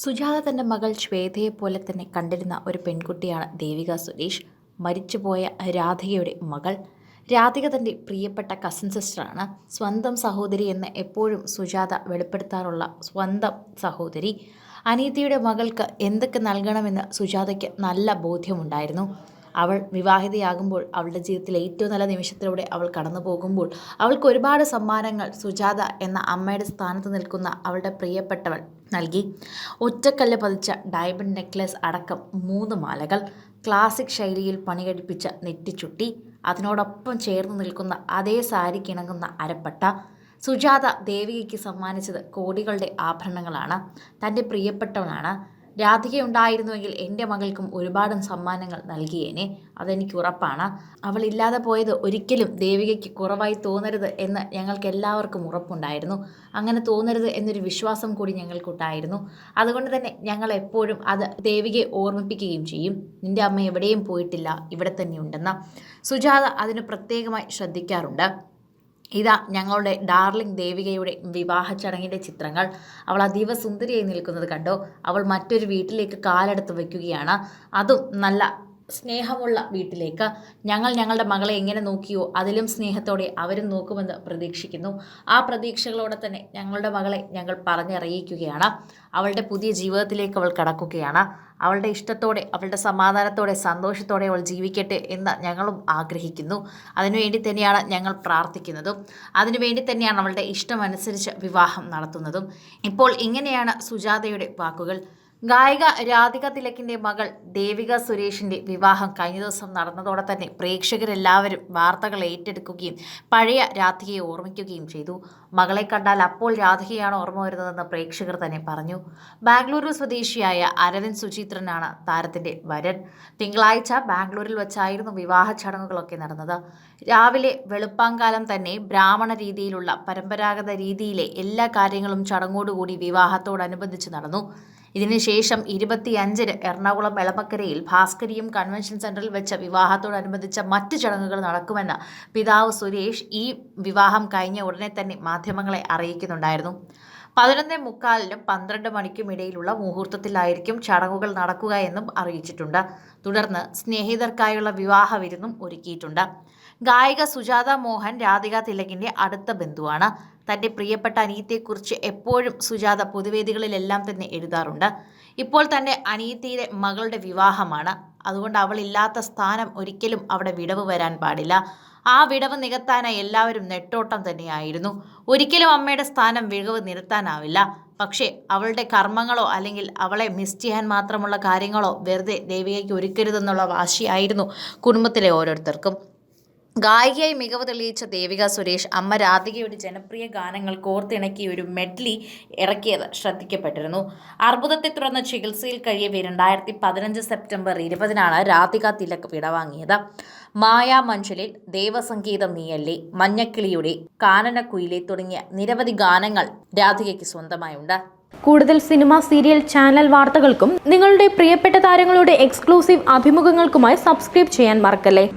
സുജാത തന്റെ മകൾ ശ്വേതയെ പോലെ തന്നെ കണ്ടിരുന്ന ഒരു പെൺകുട്ടിയാണ് ദേവിക സുരേഷ്. മരിച്ചുപോയ രാധികയുടെ മകൾ രാധിക തന്റെ പ്രിയപ്പെട്ട കസിൻ സിസ്റ്ററാണ് സ്വന്തം സഹോദരി എന്ന് എപ്പോഴും സുജാത വെളിപ്പെടുത്താറുള്ള സ്വന്തം സഹോദരി. അനീതിയുടെ മകൾക്ക് എന്തൊക്കെ നൽകണമെന്ന് സുജാതയ്ക്ക് നല്ല ബോധ്യമുണ്ടായിരുന്നു. അവൾ വിവാഹിതയാകുമ്പോൾ അവളുടെ ജീവിതത്തിലെ ഏറ്റവും നല്ല നിമിഷത്തിലൂടെ അവൾ കടന്നു പോകുമ്പോൾ അവൾക്ക് ഒരുപാട് സമ്മാനങ്ങൾ സുജാത എന്ന അമ്മയുടെ സ്ഥാനത്ത് നിൽക്കുന്ന അവളുടെ പ്രിയപ്പെട്ടവൾ നൽകി. ഒറ്റക്കല്ല് പതിച്ച ഡയമണ്ട് നെക്ലസ് അടക്കം മൂന്ന് മാലകൾ ക്ലാസിക് ശൈലിയിൽ പണികഴിപ്പിച്ച നെറ്റിച്ചുട്ടി അതിനോടൊപ്പം ചേർന്ന് നിൽക്കുന്ന അതേ സാരിക്കിണങ്ങുന്ന അരപ്പട്ട. സുജാത ദേവികയ്ക്ക് സമ്മാനിച്ചത് കോടികളുടെ ആഭരണങ്ങളാണ്. തന്റെ പ്രിയപ്പെട്ടവനാണ് രാധികയുണ്ടായിരുന്നുവെങ്കിൽ എന്റെ മകൾക്കും ഒരുപാട് സമ്മാനങ്ങൾ നൽകിയേനെ. അതെനിക്ക് ഉറപ്പാണ്. അവൾ ഇല്ലാതെ പോയത് ഒരിക്കലും ദേവികയ്ക്ക് കുറവായി തോന്നരുത് എന്ന് ഞങ്ങൾക്ക് എല്ലാവർക്കും ഉറപ്പുണ്ടായിരുന്നു. അങ്ങനെ തോന്നരുത് എന്നൊരു വിശ്വാസം കൂടി ഞങ്ങൾക്കുണ്ടായിരുന്നു. അതുകൊണ്ട് തന്നെ ഞങ്ങൾ എപ്പോഴും അത് ദേവികയെ ഓർമ്മിപ്പിക്കുകയും ചെയ്യും. നിന്റെ അമ്മ എവിടെയും പോയിട്ടില്ല ഇവിടെ തന്നെയുണ്ടെന്ന് സുജാത അതിന് പ്രത്യേകമായി ശ്രദ്ധിക്കാറുണ്ട്. ഇതാ ഞങ്ങളുടെ ഡാർലിംഗ് ദേവികയുടെ വിവാഹ ചടങ്ങിന്റെ ചിത്രങ്ങൾ. അവൾ അതീവ സുന്ദരിയായി നിൽക്കുന്നത് കണ്ടോ. അവൾ മറ്റൊരു വീട്ടിലേക്ക് കാലെടുത്ത് വയ്ക്കുകയാണ്. അതും നല്ല സ്നേഹമുള്ള വീട്ടിലേക്ക്. ഞങ്ങൾ ഞങ്ങളുടെ മകളെ എങ്ങനെ നോക്കിയോ അതിലും സ്നേഹത്തോടെ അവരും നോക്കുമെന്ന് പ്രതീക്ഷിക്കുന്നു. ആ പ്രതീക്ഷകളോടെ തന്നെ ഞങ്ങളുടെ മകളെ ഞങ്ങൾ പറഞ്ഞറിയിക്കുകയാണ്. അവളുടെ പുതിയ ജീവിതത്തിലേക്ക് അവൾ കടക്കുകയാണ്. അവളുടെ ഇഷ്ടത്തോടെ അവളുടെ സമാധാനത്തോടെ സന്തോഷത്തോടെ അവൾ ജീവിക്കട്ടെ എന്ന് ഞങ്ങളും ആഗ്രഹിക്കുന്നു. അതിനുവേണ്ടി തന്നെയാണ് ഞങ്ങൾ പ്രാർത്ഥിക്കുന്നതും. അതിനുവേണ്ടി തന്നെയാണ് അവളുടെ ഇഷ്ടമനുസരിച്ച് വിവാഹം നടത്തുന്നതും. ഇപ്പോൾ ഇങ്ങനെയാണ് സുജാതയുടെ വാക്കുകൾ. ഗായിക രാധിക തിലക്കിന്റെ മകൾ ദേവിക സുരേഷിന്റെ വിവാഹം കഴിഞ്ഞ ദിവസം നടന്നതോടെ തന്നെ പ്രേക്ഷകരെല്ലാവരും വാർത്തകൾ ഏറ്റെടുക്കുകയും പഴയ രാധികയെ ഓർമ്മിക്കുകയും ചെയ്തു. മകളെ കണ്ടാൽ അപ്പോൾ രാധികയാണ് ഓർമ്മ വരുന്നതെന്ന് പ്രേക്ഷകർ തന്നെ പറഞ്ഞു. ബാംഗ്ലൂരു സ്വദേശിയായ അരവിന്ദ് സുചിത്രനാണ് താരത്തിന്റെ വരൻ. തിങ്കളാഴ്ച ബാംഗ്ലൂരിൽ വെച്ചായിരുന്നു വിവാഹ ചടങ്ങുകളൊക്കെ നടന്നത്. രാവിലെ വെളുപ്പാങ്കാലം തന്നെ ബ്രാഹ്മണ രീതിയിലുള്ള പരമ്പരാഗത രീതിയിലെ എല്ലാ കാര്യങ്ങളും ചടങ്ങോടുകൂടി വിവാഹത്തോടനുബന്ധിച്ച് നടന്നു. ഇതിനുശേഷം ഇരുപത്തിയഞ്ചിന് എറണാകുളം എളമക്കരയിൽ ഭാസ്കരിയും കൺവെൻഷൻ സെന്ററിൽ വെച്ച വിവാഹത്തോടനുബന്ധിച്ച മറ്റ് ചടങ്ങുകൾ നടക്കുമെന്ന് പിതാവ് സുരേഷ് ഈ വിവാഹം കഴിഞ്ഞ ഉടനെ തന്നെ മാധ്യമങ്ങളെ അറിയിക്കുന്നുണ്ടായിരുന്നു. പതിനൊന്നേ മുക്കാലിനും പന്ത്രണ്ട് മണിക്കും ഇടയിലുള്ള മുഹൂർത്തത്തിലായിരിക്കും ചടങ്ങുകൾ നടക്കുക എന്നും അറിയിച്ചിട്ടുണ്ട്. തുടർന്ന് സ്നേഹിതർക്കായുള്ള വിവാഹ വിരുന്നും ഒരുക്കിയിട്ടുണ്ട്. ഗായിക സുജാത മോഹൻ രാധിക തിലകിന്റെ അടുത്ത ബന്ധുവാണ്. തന്റെ പ്രിയപ്പെട്ട അനിയത്തെക്കുറിച്ച് എപ്പോഴും സുജാത പൊതുവേദികളിലെല്ലാം തന്നെ എഴുതാറുണ്ട്. ഇപ്പോൾ തന്റെ അനിയത്തിയുടെ മകളുടെ വിവാഹമാണ്. അതുകൊണ്ട് അവളില്ലാത്ത സ്ഥാനം ഒരിക്കലും അവിടെ വിടവ് വരാൻ പാടില്ല. ആ വിടവ് നികത്താനായി എല്ലാവരും നെട്ടോട്ടം തന്നെയായിരുന്നു. ഒരിക്കലും അമ്മയുടെ സ്ഥാനം വിടവ് നിരത്താനാവില്ല. പക്ഷേ അവളുടെ കർമ്മങ്ങളോ അല്ലെങ്കിൽ അവളെ മിസ് ചെയ്യാൻ മാത്രമുള്ള കാര്യങ്ങളോ വെറുതെ ദേവികയ്ക്ക് ഒരുക്കരുതെന്നുള്ള വാശിയായിരുന്നു കുടുംബത്തിലെ ഓരോരുത്തർക്കും. ഗായികയായി മികവ് തെളിയിച്ച ദേവിക സുരേഷ് അമ്മ രാധികയുടെ ജനപ്രിയ ഗാനങ്ങൾ കോർത്തിണക്കി ഒരു മെഡ്ലി ഇറക്കിയത് ശ്രദ്ധിക്കപ്പെട്ടിരുന്നു. അർബുദത്തെ തുടർന്ന് ചികിത്സയിൽ കഴിയവേ രണ്ടായിരത്തി പതിനഞ്ച് സെപ്റ്റംബർ ഇരുപതിനാണ് രാധിക തിലക് വിടവാങ്ങിയത്. മായാ മഞ്ചലിൽ ദേവസംഗീതം നീയല്ലേ മഞ്ഞക്കിളിയുടെ കാനനക്കുയിലെ തുടങ്ങിയ നിരവധി ഗാനങ്ങൾ രാധികയ്ക്ക് സ്വന്തമായുണ്ട്. കൂടുതൽ സിനിമ സീരിയൽ ചാനൽ വാർത്തകൾക്കും നിങ്ങളുടെ പ്രിയപ്പെട്ട താരങ്ങളുടെ എക്സ്ക്ലൂസീവ് അഭിമുഖങ്ങൾക്കുമായി സബ്സ്ക്രൈബ് ചെയ്യാൻ മറക്കല്ലേ?